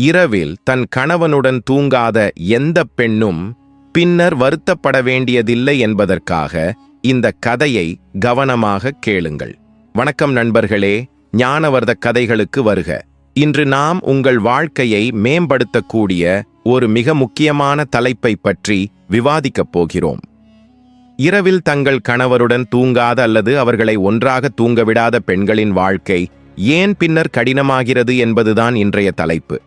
இரவில் தன் கணவனுடன் தூங்காத எந்த பெண்ணும் பின்னர் வருத்தப்பட வேண்டியதில்லை என்பதற்காக இந்த கதையை கவனமாக கேளுங்கள். வணக்கம் நண்பர்களே ஞானவர்த கதைகளுக்கு வருக. இன்று நாம் உங்கள் வாழ்க்கையை மேம்படுத்தக்கூடிய ஒரு மிக முக்கியமான தலைப்பை பற்றி விவாதிக்கப் போகிறோம். இரவில் தங்கள் கணவருடன் தூங்காத அல்லது அவர்களை ஒன்றாக தூங்கவிடாத பெண்களின் வாழ்க்கை ஏன் பின்னர் கடினமாகிறது என்பதுதான் இன்றைய தலைப்பு.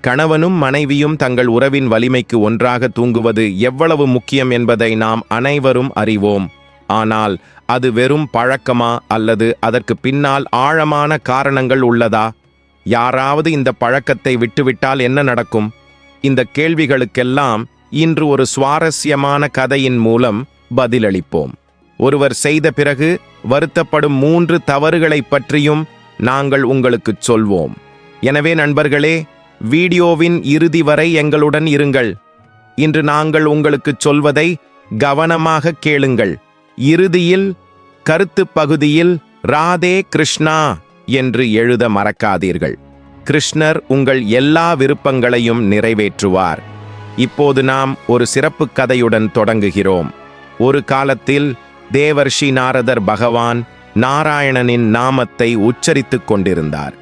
கணவனும் மனைவியும் தங்கள் உறவின் வலிமைக்கு ஒன்றாக தூங்குவது எவ்வளவு முக்கியம் என்பதை நாம் அனைவரும் அறிவோம். ஆனால் அது வெறும் பழக்கமா அல்லது அதற்கு பின்னால் ஆழமான காரணங்கள் உள்ளதா? யாராவது இந்த பழக்கத்தை விட்டுவிட்டால் என்ன நடக்கும்? இந்த கேள்விகளுக்கெல்லாம் இன்று ஒரு சுவாரஸ்யமான கதையின் மூலம் பதிலளிப்போம். ஒருவர் செய்த பிறகு வருத்தப்படும் மூன்று தவறுகளைப் பற்றியும் நாங்கள் உங்களுக்குச் சொல்வோம். எனவே நண்பர்களே வீடியோவின் இறுதி வரை எங்களுடன் இருங்கள். இன்று நாங்கள் உங்களுக்குச் சொல்வதை கவனமாக கேளுங்கள். இறுதியில் கருத்து பகுதியில் ராதே கிருஷ்ணா என்று எழுத மறக்காதீர்கள். கிருஷ்ணர் உங்கள் எல்லா விருப்பங்களையும் நிறைவேற்றுவார். இப்போது நாம் ஒரு சிறப்பு கதையுடன் தொடங்குகிறோம். ஒரு காலத்தில் தேவர்ஷி நாரதர் பகவான் நாராயணனின் நாமத்தை உச்சரித்துக் கொண்டிருந்தார்.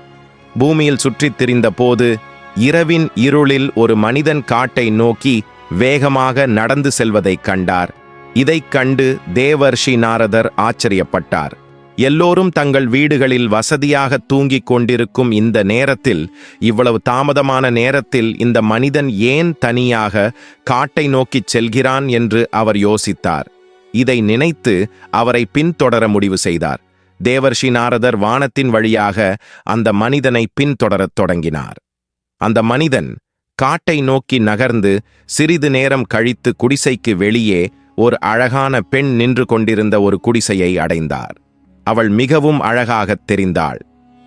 பூமியில் சுற்றித் திரிந்த போது இரவின் இருளில் ஒரு மனிதன் காட்டை நோக்கி வேகமாக நடந்து செல்வதைக் கண்டார். இதைக் கண்டு தேவர்ஷி நாரதர் ஆச்சரியப்பட்டார். எல்லோரும் தங்கள் வீடுகளில் வசதியாக தூங்கிக் கொண்டிருக்கும் இந்த நேரத்தில் இவ்வளவு தாமதமான நேரத்தில் இந்த மனிதன் ஏன் தனியாக காட்டை நோக்கிச் செல்கிறான் என்று அவர் யோசித்தார். இதை நினைத்து அவரை பின்தொடர முடிவு செய்தார். தேவர்ஷி நாரதர் வானத்தின் வழியாக அந்த மனிதனை பின்தொடரத் தொடங்கினார். அந்த மனிதன் காட்டை நோக்கி நகர்ந்து சிறிது நேரம் கழித்து குடிசைக்கு வெளியே ஒரு அழகான பெண் நின்று கொண்டிருந்த ஒரு குடிசையை அடைந்தார். அவள் மிகவும் அழகாகத் தெரிந்தாள்.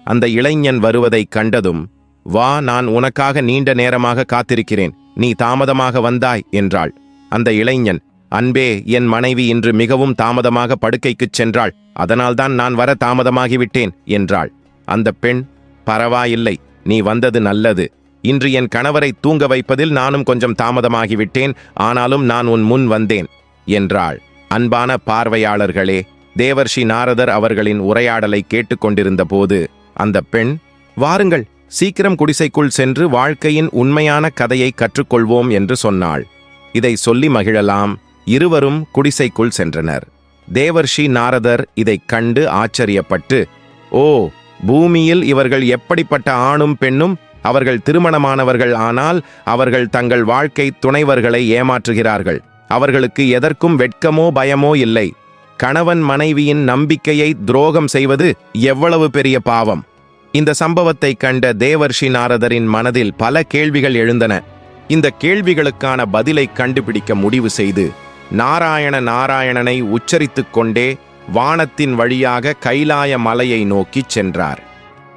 அந்த இளைஞன் வருவதைக் கண்டதும் வா நான் உனக்காக நீண்ட நேரமாக காத்திருக்கிறேன். நீ தாமதமாக வந்தாய் என்றாள். அந்த இளைஞன் அன்பே என் மனைவி இன்று மிகவும் தாமதமாக படுக்கைக்குச் சென்றாள். அதனால்தான் நான் வர தாமதமாகிவிட்டேன் என்றாள். அந்த பெண் பரவாயில்லை. நீ வந்தது நல்லது. இன்று என் கணவரை தூங்க வைப்பதில் நானும் கொஞ்சம் தாமதமாகிவிட்டேன் ஆனாலும் நான் உன் முன் வந்தேன் என்றாள். அன்பான பார்வையாளர்களே தேவர்ஷி நாரதர் அவர்களின் உரையாடலை கேட்டுக்கொண்டிருந்த போது அந்த பெண் வாருங்கள் சீக்கிரம் குடிசைக்குள் சென்று வாழ்க்கையின் உண்மையான கதையை கற்றுக்கொள்வோம் என்று சொன்னாள். இதை சொல்லி மகிழலாம் இருவரும் குடிசைக்குள் சென்றனர். தேவர்ஷி நாரதர் இதைக் கண்டு ஆச்சரியப்பட்டு ஓ பூமியில் இவர்கள் எப்படிப்பட்ட ஆணும் பெண்ணும் அவர்கள் திருமணமானவர்கள் ஆனால் அவர்கள் தங்கள் வாழ்க்கை துணைவர்களை ஏமாற்றுகிறார்கள். அவர்களுக்கு எதற்கும் வெட்கமோ பயமோ இல்லை. கணவன் மனைவியின் நம்பிக்கையை துரோகம் செய்வது எவ்வளவு பெரிய பாவம். இந்த சம்பவத்தை கண்ட தேவர்ஷி நாரதரின் மனதில் பல கேள்விகள் எழுந்தன. இந்த கேள்விகளுக்கான பதிலை கண்டுபிடிக்க முடிவு செய்து நாராயண நாராயணனை உச்சரித்துக் கொண்டே வானத்தின் வழியாக கைலாய மலையை நோக்கிச் சென்றார்.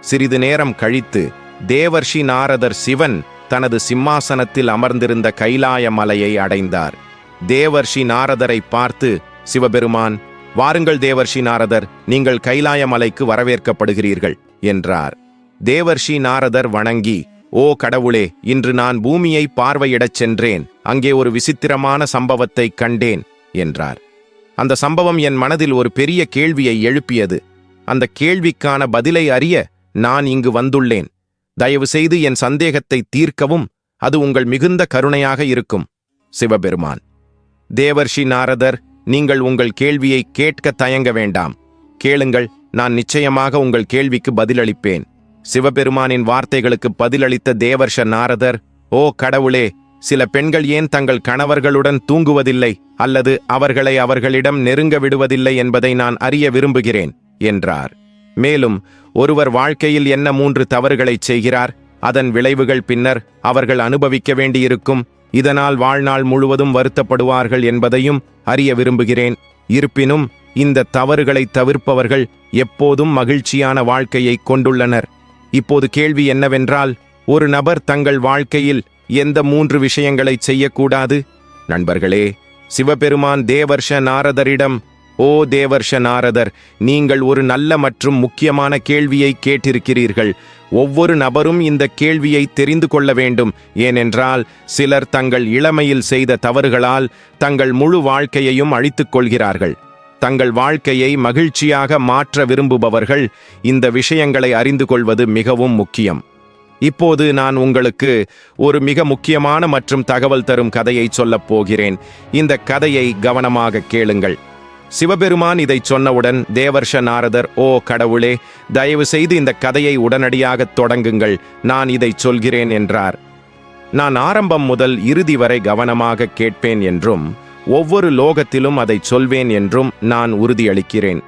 சிறிது நேரம் கழித்து தேவர்ஷி நாரதர் சிவன் தனது சிம்மாசனத்தில் அமர்ந்திருந்த கைலாய மலையை அடைந்தார். தேவர்ஷி நாரதரை பார்த்து சிவபெருமான் வாருங்கள் தேவர்ஷி நாரதர் நீங்கள் கைலாய மலைக்கு வரவேற்கப்படுகிறீர்கள் என்றார். தேவர்ஷி நாரதர் வணங்கி ஓ கடவுளே இன்று நான் பூமியை பார்வையிடச் சென்றேன் அங்கே ஒரு விசித்திரமான சம்பவத்தை கண்டேன் என்றார். அந்த சம்பவம் என் மனதில் ஒரு பெரிய கேள்வியை எழுப்பியது. அந்த கேள்விக்கான பதிலை அறிய நான் இங்கு வந்துள்ளேன். தயவு செய்து என் சந்தேகத்தை தீர்க்கவும் அது உங்கள் மிகுந்த கருணையாக இருக்கும் சிவபெருமான். தேவர்ஷி நாரதர் நீங்கள் உங்கள் கேள்வியை கேட்க தயங்க வேண்டாம். கேளுங்கள் நான் நிச்சயமாக உங்கள் கேள்விக்கு பதிலளிப்பேன். சிவபெருமானின் வார்த்தைகளுக்கு பதிலளித்த தேவர்ஷ நாரதர் ஓ கடவுளே சில பெண்கள் ஏன் தங்கள் கணவர்களுடன் தூங்குவதில்லை அல்லது அவர்களை அவர்களிடம் நெருங்க விடுவதில்லை என்பதை நான் அறிய விரும்புகிறேன்? என்றார். மேலும் ஒருவர் வாழ்க்கையில் என்ன மூன்று தவறுகளைச் செய்கிறார் அதன் விளைவுகள் பின்னர் அவர்கள் அனுபவிக்க வேண்டியிருக்கும். இதனால் வாழ்நாள் முழுவதும் வருத்தப்படுவார்கள் என்பதையும் அறிய விரும்புகிறேன். இருப்பினும் இந்த தவறுகளை தவிர்ப்பவர்கள் எப்போதும் மகிழ்ச்சியான வாழ்க்கையை கொண்டுள்ளனர். இப்போது கேள்வி என்னவென்றால் ஒரு நபர் தங்கள் வாழ்க்கையில் எந்த மூன்று விஷயங்களை செய்யக்கூடாது? நண்பர்களே சிவபெருமான் தேவர்ஷ நாரதரிடம் ஓ தேவர்ஷ நாரதர் நீங்கள் ஒரு நல்ல மற்றும் முக்கியமான கேள்வியை கேட்டிருக்கிறீர்கள். ஒவ்வொரு நபரும் இந்த கேள்வியை தெரிந்து கொள்ள வேண்டும். ஏனென்றால் சிலர் தங்கள் இளமையில் செய்த தவறுகளால் தங்கள் முழு வாழ்க்கையையும் அழித்துக் கொள்கிறார்கள். தங்கள் வாழ்க்கையை மகிழ்ச்சியாக மாற்ற விரும்புபவர்கள் இந்த விஷயங்களை அறிந்து கொள்வது மிகவும் முக்கியம். இப்போது நான் உங்களுக்கு ஒரு மிக முக்கியமான மற்றும் தகவல் தரும் கதையை சொல்லப் போகிறேன். இந்த கதையை கவனமாக கேளுங்கள். சிவபெருமான் இதை சொன்னவுடன் தேவர்ஷ நாரதர் ஓ கடவுளே தயவு செய்து இந்த கதையை உடனடியாகத் தொடங்குங்கள். நான் இதை சொல்கிறேன் என்றார். நான் ஆரம்பம் முதல் இறுதி வரை கவனமாக கேட்பேன் என்றும் ஒவ்வொரு லோகத்திலும் அதை சொல்வேன் என்றும் நான் உறுதியளிக்கிறேன்.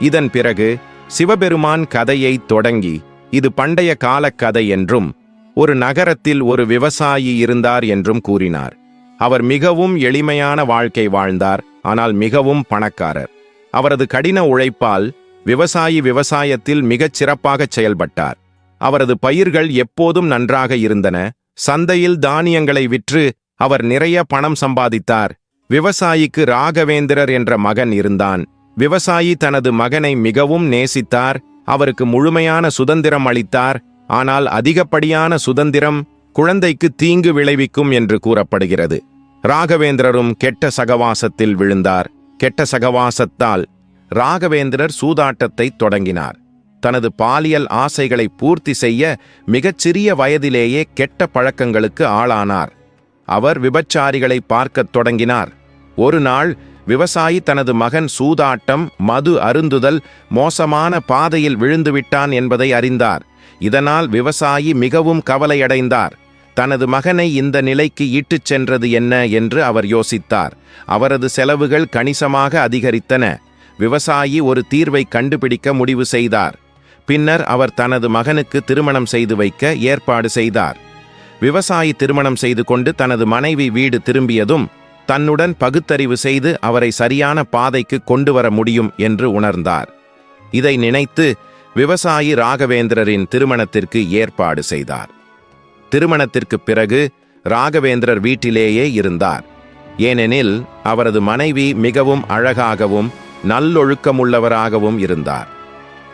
இதன் பிறகு சிவபெருமான் கதையை தொடங்கி இது பண்டைய காலக் கதை என்றும் ஒரு நகரத்தில் ஒரு விவசாயி இருந்தார் என்றும் கூறினார். அவர் மிகவும் எளிமையான வாழ்க்கை வாழ்ந்தார் ஆனால் மிகவும் பணக்காரர். அவரது கடின உழைப்பால் விவசாயி விவசாயத்தில் மிகச் சிறப்பாக செயல்பட்டார். அவரது பயிர்கள் எப்போதும் நன்றாக இருந்தன. சந்தையில் தானியங்களை விற்று அவர் நிறைய பணம் சம்பாதித்தார். விவசாயிக்கு ராகவேந்திரர் என்ற மகன் இருந்தான். விவசாயி தனது மகனை மிகவும் நேசித்தார். அவருக்கு முழுமையான சுதந்திரம் அளித்தார். ஆனால் அதிகப்படியான சுதந்திரம் குழந்தைக்கு தீங்கு விளைவிக்கும் என்று கூறப்படுகிறது. ராகவேந்திரரும் கெட்ட சகவாசத்தில் விழுந்தார். கெட்ட சகவாசத்தால் ராகவேந்திரர் சூதாட்டத்தை தொடங்கினார். தனது பாலியல் ஆசைகளை பூர்த்தி செய்ய மிகச்சிறிய வயதிலேயே கெட்ட பழக்கங்களுக்கு ஆளானார். அவர் விபச்சாரிகளை பார்க்கத் தொடங்கினார். ஒரு நாள் விவசாயி தனது மகன் சூதாட்டம் மது அருந்துதல் மோசமான பாதையில் விழுந்துவிட்டான் என்பதை அறிந்தார். இதனால் விவசாயி மிகவும் கவலையடைந்தார். தனது மகனை இந்த நிலைக்கு இட்டுச் சென்றது என்ன என்று அவர் யோசித்தார். அவரது செலவுகள் கணிசமாக அதிகரித்தன. விவசாயி ஒரு தீர்வை கண்டுபிடிக்க முடிவு செய்தார். பின்னர் அவர் தனது மகனுக்கு திருமணம் செய்து வைக்க ஏற்பாடு செய்தார். விவசாயி திருமணம் செய்து கொண்டு தனது மனைவி வீடு திரும்பியதும் தன்னுடன் பகுத்தறிவு செய்து அவரை சரியான பாதைக்கு கொண்டு வர முடியும் என்று உணர்ந்தார். இதை நினைத்து விவசாயி ராகவேந்திரரின் திருமணத்திற்கு ஏற்பாடு செய்தார். திருமணத்திற்கு பிறகு ராகவேந்திரர் வீட்டிலேயே இருந்தார். ஏனெனில் அவரது மனைவி மிகவும் அழகாகவும் நல்லொழுக்கமுள்ளவராகவும் இருந்தார்.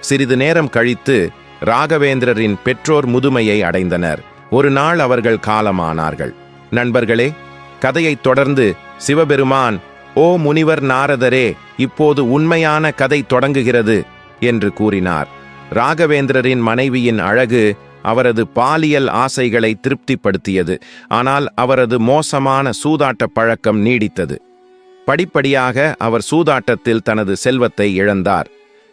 சிறிது நேரம் கழித்து ராகவேந்திரரின் பெற்றோர் முதுமையை அடைந்தனர். ஒரு நாள் அவர்கள் காலமானார்கள். நண்பர்களே கதையைத் தொடர்ந்து சிவபெருமான் ஓ முனிவர் நாரதரே இப்போது உண்மையான கதை தொடங்குகிறது என்று கூறினார். ராகவேந்திரரின் மனைவியின் அழகு அவரது பாலியல் ஆசைகளை திருப்திப்படுத்தியது. ஆனால் அவரது மோசமான சூதாட்ட பழக்கம் நீடித்தது. படிப்படியாக அவர் சூதாட்டத்தில் தனது செல்வத்தை இழந்தார்.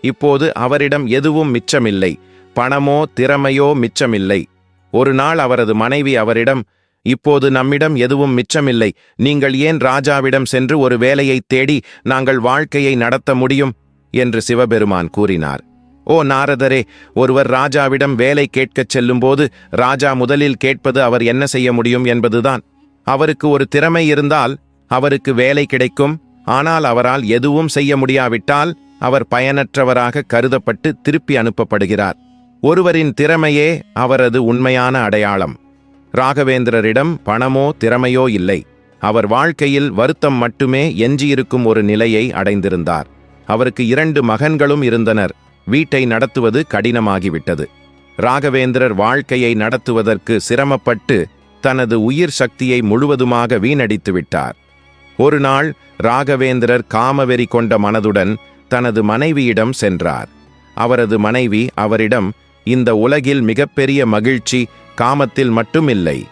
இப்போது அவரிடம் எதுவும் மிச்சமில்லை. பணமோ திறமையோ மிச்சமில்லை. ஒரு நாள் அவரது மனைவி அவரிடம் இப்போது நம்மிடம் எதுவும் மிச்சமில்லை. நீங்கள் ஏன் ராஜாவிடம் சென்று ஒரு வேலையைத் தேடி நாங்கள் வாழ்க்கையை நடத்த முடியும்? என்று சிவபெருமான் கூறினார். ஓ நாரதரே ஒருவர் ராஜாவிடம் வேலை கேட்கச் செல்லும்போது ராஜா முதலில் கேட்பது அவர் என்ன செய்ய முடியும் என்பதுதான். அவருக்கு ஒரு திறமை இருந்தால் அவருக்கு வேலை கிடைக்கும். ஆனால் அவரால் எதுவும் செய்ய முடியாவிட்டால் அவர் பயனற்றவராக கருதப்பட்டு திருப்பி அனுப்பப்படுகிறார். ஒருவரின் திறமையே அவரது உண்மையான அடையாளம். ராகவேந்திரரிடம் பணமோ திறமையோ இல்லை. அவர் வாழ்க்கையில் வருத்தம் மட்டுமே எஞ்சியிருக்கும் ஒரு நிலையை அடைந்திருந்தார். அவருக்கு இரண்டு மகன்களும் இருந்தனர். வீட்டை நடத்துவது கடினமாகிவிட்டது. ராகவேந்திரர் வாழ்க்கையை நடத்துவதற்கு சிரமப்பட்டு தனது உயிர் சக்தியை முழுவதுமாக வீணடித்து விட்டார். ஒரு நாள் ராகவேந்திரர் காமவெறி கொண்ட மனதுடன் தனது மனைவியிடம் சென்றார். அவரது மனைவி அவரிடம் இந்த உலகில் மிகப்பெரிய மகிழ்ச்சி காமத்தில் மட்டுமில்லை.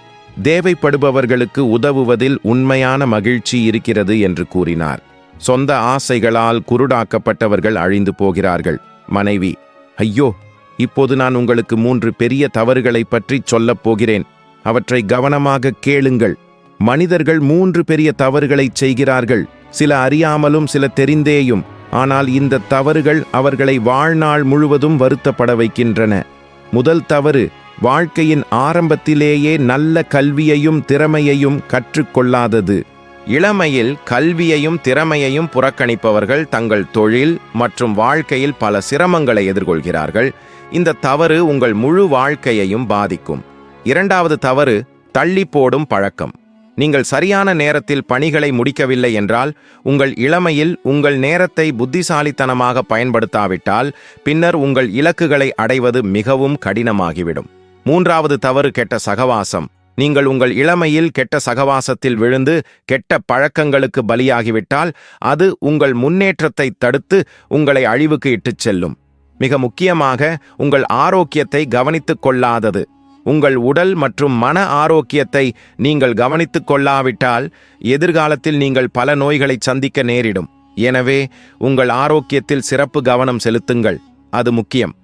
தேவைப்படுபவர்களுக்கு உதவுவதில் உண்மையான மகிழ்ச்சி இருக்கிறது என்று கூறினார். சொந்த ஆசைகளால் குருடாக்கப்பட்டவர்கள் அழிந்து போகிறார்கள். மனைவி ஐயோ இப்போது நான் உங்களுக்கு மூன்று பெரிய தவறுகளை பற்றி சொல்லப் போகிறேன். அவற்றை கவனமாக கேளுங்கள். மனிதர்கள் மூன்று பெரிய தவறுகளைச் செய்கிறார்கள். சில அறியாமலும் சில தெரிந்தேயும். ஆனால் இந்த தவறுகள் அவர்களை வாழ்நாள் முழுவதும் வருத்தப்பட வைக்கின்றன. முதல் தவறு வாழ்க்கையின் ஆரம்பத்திலேயே நல்ல கல்வியையும் திறமையையும் கற்றுக்கொள்ளாதது இளமையில் கல்வியையும் திறமையையும் புறக்கணிப்பவர்கள் தங்கள் தொழில் மற்றும் வாழ்க்கையில் பல சிரமங்களை எதிர்கொள்கிறார்கள். இந்த தவறு உங்கள் முழு வாழ்க்கையையும் பாதிக்கும். இரண்டாவது தவறு தள்ளி போடும் பழக்கம். நீங்கள் சரியான நேரத்தில் பணிகளை முடிக்கவில்லை என்றால் உங்கள் இளமையில் உங்கள் நேரத்தை புத்திசாலித்தனமாக பயன்படுத்தாவிட்டால் பின்னர் உங்கள் இலக்குகளை அடைவது மிகவும் கடினமாகிவிடும். மூன்றாவது தவறு கெட்ட சகவாசம். நீங்கள் உங்கள் இளமையில் கெட்ட சகவாசத்தில் விழுந்து கெட்ட பழக்கங்களுக்கு பலியாகிவிட்டால் அது உங்கள் முன்னேற்றத்தை தடுத்து உங்களை அழிவுக்கு இட்டுச் செல்லும். மிக முக்கியமாக உங்கள் ஆரோக்கியத்தை கவனித்துக் கொள்ளாதது. உங்கள் உடல் மற்றும் மன ஆரோக்கியத்தை நீங்கள் கவனித்துக் கொள்ளாவிட்டால் எதிர்காலத்தில் நீங்கள் பல நோய்களை சந்திக்க நேரிடும். எனவே உங்கள் ஆரோக்கியத்தில் சிறப்பு கவனம் செலுத்துங்கள். அது முக்கியம்.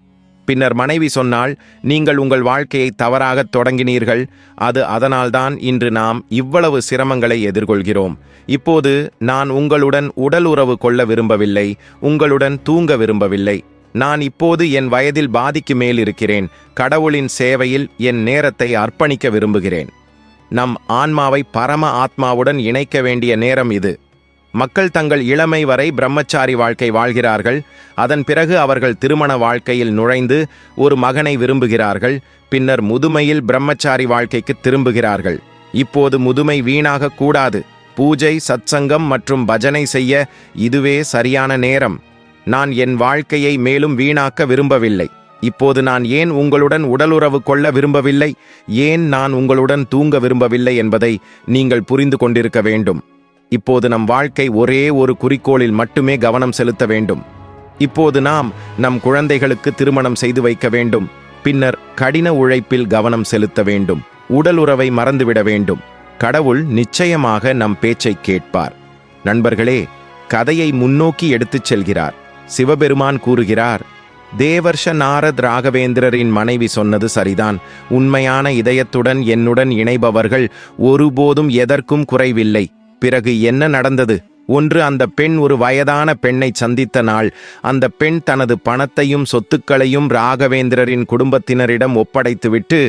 பின்னர் மனைவி சொன்னால் நீங்கள் உங்கள் வாழ்க்கையை தவறாகத் தொடங்கினீர்கள். அது அதனால்தான் இன்று நாம் இவ்வளவு சிரமங்களை எதிர்கொள்கிறோம். இப்போது நான் உங்களுடன் உடல் உறவு கொள்ள விரும்பவில்லை உங்களுடன் தூங்க விரும்பவில்லை. நான் இப்போது என் வயதில் பாதிக்கு மேல் இருக்கிறேன். கடவுளின் சேவையில் என் நேரத்தை அர்ப்பணிக்க விரும்புகிறேன். நம் ஆன்மாவை பரம ஆத்மாவுடன் இணைக்க வேண்டிய நேரம் இது. மக்கள் தங்கள் இளமை வரை பிரம்மச்சாரி வாழ்க்கை வாழ்கிறார்கள். அதன் பிறகு அவர்கள் திருமண வாழ்க்கையில் நுழைந்து ஒரு மகனை விரும்புகிறார்கள். பின்னர் முதுமையில் பிரம்மச்சாரி வாழ்க்கைக்கு திரும்புகிறார்கள். இப்போது முதுமை வீணாக கூடாது. பூஜை சத்சங்கம் மற்றும் பஜனை செய்ய இதுவே சரியான நேரம். நான் என் வாழ்க்கையை மேலும் வீணாக்க விரும்பவில்லை. இப்போது நான் ஏன் உங்களுடன் உடலுறவு கொள்ள விரும்பவில்லை? ஏன் நான் உங்களுடன் தூங்க விரும்பவில்லை என்பதை நீங்கள் புரிந்து கொண்டிருக்க வேண்டும். இப்போது நம் வாழ்க்கை ஒரே ஒரு குறிக்கோளில் மட்டுமே கவனம் செலுத்த வேண்டும். இப்போது நாம் நம் குழந்தைகளுக்கு திருமணம் செய்து வைக்க வேண்டும். பின்னர் கடின உழைப்பில் கவனம் செலுத்த வேண்டும். உடலுறவை மறந்துவிட வேண்டும். கடவுள் நிச்சயமாக நம் பேச்சை கேட்பார். நண்பர்களே கதையை முன்னோக்கி எடுத்துச் செல்கிறார். சிவபெருமான் கூறுகிறார் தேவர்ஷ நாரத் ராகவேந்திரரின் மனைவி சொன்னது சரிதான். உண்மையான இதயத்துடன் என்னுடன் இணைபவர்கள் ஒருபோதும் எதற்கும் குறைவில்லை. பிறகு என்ன நடந்தது? ஒன்று அந்த பெண் ஒரு வயதான பெண்ணை சந்தித்த நாள். அந்த பெண் தனது பணத்தையும் சொத்துக்களையும் ராகவேந்திரரின் குடும்பத்தினரிடம் ஒப்படைத்துவிட்டு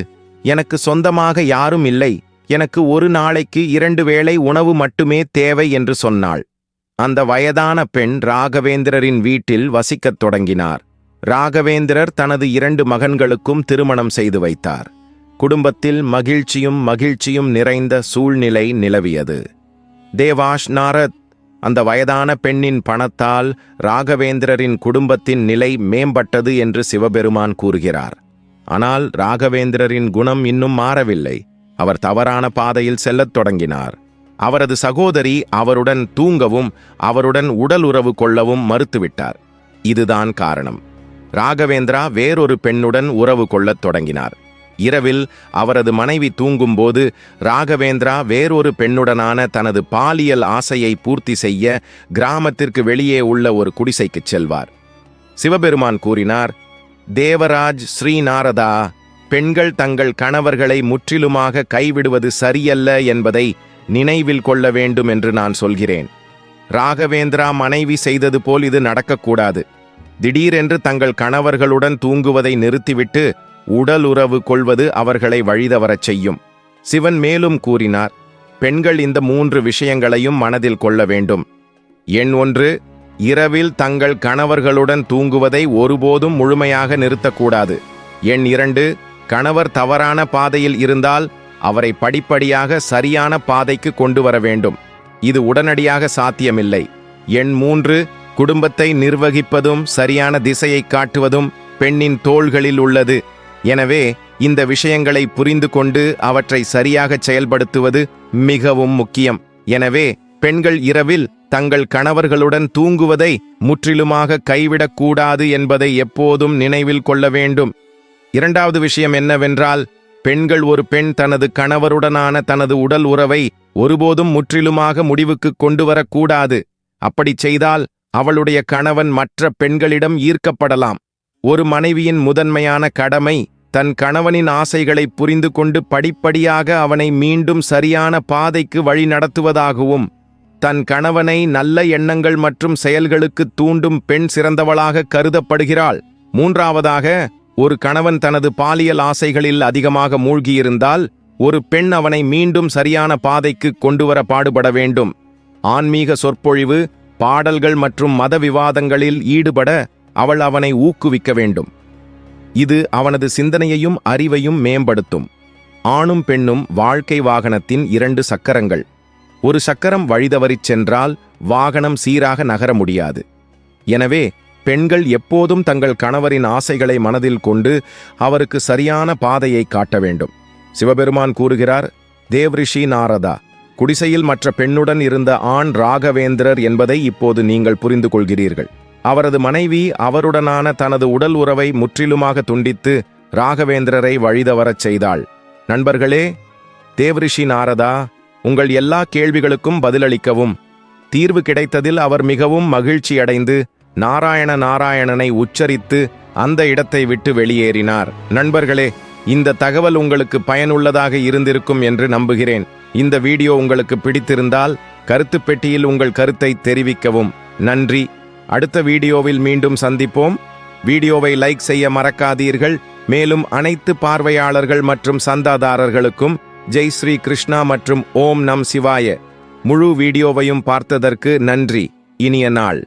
எனக்கு சொந்தமாக யாரும் இல்லை. எனக்கு ஒரு நாளைக்கு இரண்டு வேளை உணவு மட்டுமே தேவை என்று சொன்னாள். அந்த வயதான பெண் ராகவேந்திரரின் வீட்டில் வசிக்கத் தொடங்கினார். ராகவேந்திரர் தனது இரண்டு மகன்களுக்கும் திருமணம் செய்து வைத்தார். குடும்பத்தில் மகிழ்ச்சியும் மகிழ்ச்சியும் நிறைந்த சூழ்நிலை நிலவியது. தேவாஷ் நாரத் அந்த வயதான பெண்ணின் பணத்தால் ராகவேந்திரரின் குடும்பத்தின் நிலை மேம்பட்டது என்று சிவபெருமான் கூறுகிறார். ஆனால் ராகவேந்திரரின் குணம் இன்னும் மாறவில்லை. அவர் தவறான பாதையில் செல்லத் தொடங்கினார். அவரது சகோதரி அவருடன் தூங்கவும் அவருடன் உடல் உறவு கொள்ளவும் மறுத்துவிட்டார். இதுதான் காரணம். ராகவேந்திரா வேறொரு பெண்ணுடன் உறவு கொள்ளத் தொடங்கினார். இரவில் அவரது மனைவி தூங்கும்போது ராகவேந்திரா வேறொரு பெண்ணுடனான தனது பாலியல் ஆசையை பூர்த்தி செய்ய கிராமத்திற்கு வெளியே உள்ள ஒரு குடிசைக்குச் செல்வார். சிவபெருமான் கூறினார் தேவராஜ் ஸ்ரீநாரதா பெண்கள் தங்கள் கணவர்களை முற்றிலுமாக கைவிடுவது சரியல்ல என்பதை நினைவில் கொள்ள வேண்டும் என்று நான் சொல்கிறேன். ராகவேந்திரா மனைவி செய்தது போல் இது நடக்கக்கூடாது. திடீரென்று தங்கள் கணவர்களுடன் தூங்குவதை நிறுத்திவிட்டு உடல் உறவு கொள்வது அவர்களை வழிதவரச் செய்யும். சிவன் மேலும் கூறினார் பெண்கள் இந்த மூன்று விஷயங்களையும் மனதில் கொள்ள வேண்டும். எண் ஒன்று இரவில் தங்கள் கணவர்களுடன் தூங்குவதை ஒருபோதும் முழுமையாக நிறுத்தக்கூடாது. எண் இரண்டு கணவர் தவறான பாதையில் இருந்தால் அவரை படிப்படியாக சரியான பாதைக்கு கொண்டு வர வேண்டும். இது உடனடியாக சாத்தியமில்லை. எண் மூன்று குடும்பத்தை நிர்வகிப்பதும் சரியான திசையை காட்டுவதும் பெண்ணின் தோள்களில் உள்ளது. எனவே இந்த விஷயங்களை புரிந்து கொண்டு அவற்றை சரியாகச் செயல்படுத்துவது மிகவும் முக்கியம். எனவே பெண்கள் இரவில் தங்கள் கணவர்களுடன் தூங்குவதை முற்றிலுமாக கைவிடக்கூடாது என்பதை எப்போதும் நினைவில் கொள்ள வேண்டும். இரண்டாவது விஷயம் என்னவென்றால் பெண்கள் ஒரு பெண் தனது கணவருடனான தனது உடல் உறவை ஒருபோதும் முற்றிலுமாக முடிவுக்கு கொண்டு வரக்கூடாது அப்படிச் செய்தால் அவளுடைய கணவன் மற்ற பெண்களிடம் ஈர்க்கப்படலாம். ஒரு மனைவியின் முதன்மையான கடமை தன் கணவனின் ஆசைகளை புரிந்து கொண்டு படிப்படியாக அவனை மீண்டும் சரியான பாதைக்கு வழி நடத்துவதாகவும் தன் கணவனை நல்ல எண்ணங்கள் மற்றும் செயல்களுக்கு தூண்டும் பெண் சிறந்தவளாக கருதப்படுகிறாள். மூன்றாவதாக ஒரு கணவன் தனது பாலியல் ஆசைகளில் அதிகமாக மூழ்கியிருந்தால் ஒரு பெண் அவனை மீண்டும் சரியான பாதைக்கு கொண்டுவர பாடுபட வேண்டும். ஆன்மீக சொற்பொழிவு பாடல்கள் மற்றும் மத விவாதங்களில் ஈடுபட அவள் அவனை ஊக்குவிக்க வேண்டும். இது அவனது சிந்தனையையும் அறிவையும் மேம்படுத்தும். ஆணும் பெண்ணும் வாழ்க்கை வாகனத்தின் இரண்டு சக்கரங்கள். ஒரு சக்கரம் வழிதவறிச் சென்றால் வாகனம் சீராக நகர முடியாது. எனவே பெண்கள் எப்போதும் தங்கள் கணவரின் ஆசைகளை மனதில் கொண்டு அவருக்கு சரியான பாதையை காட்ட வேண்டும். சிவபெருமான் கூறுகிறார் தேவ்ரிஷி நாரதா குடிசையில் மற்ற பெண்ணுடன் இருந்த ஆண் ராகவேந்திரர் என்பதை இப்போது நீங்கள் புரிந்து கொள்கிறீர்கள். அவரது மனைவி அவருடனான தனது உடல் உறவை முற்றிலுமாக துண்டித்து ராகவேந்திரரை வழிதவரச் செய்தாள். நண்பர்களே தேவ்ரிஷி நாரதா உங்கள் எல்லா கேள்விகளுக்கும் பதிலளிக்கவும். தீர்வு கிடைத்ததில் அவர் மிகவும் மகிழ்ச்சியடைந்து நாராயண நாராயணனை உச்சரித்து அந்த இடத்தை விட்டு வெளியேறினார். நண்பர்களே இந்த தகவல் உங்களுக்கு பயனுள்ளதாக இருந்திருக்கும் என்று நம்புகிறேன். இந்த வீடியோ உங்களுக்கு பிடித்திருந்தால் கருத்து பெட்டியில் உங்கள் கருத்தை தெரிவிக்கவும். நன்றி. அடுத்த வீடியோவில் மீண்டும் சந்திப்போம். வீடியோவை லைக் செய்ய மறக்காதீர்கள். மேலும் அனைத்து பார்வையாளர்கள் மற்றும் சந்தாதாரர்களுக்கும் ஜெய் ஸ்ரீ கிருஷ்ணா மற்றும் ஓம் நம் சிவாய. முழு வீடியோவையும் பார்த்ததற்கு நன்றி. இனிய நாள்.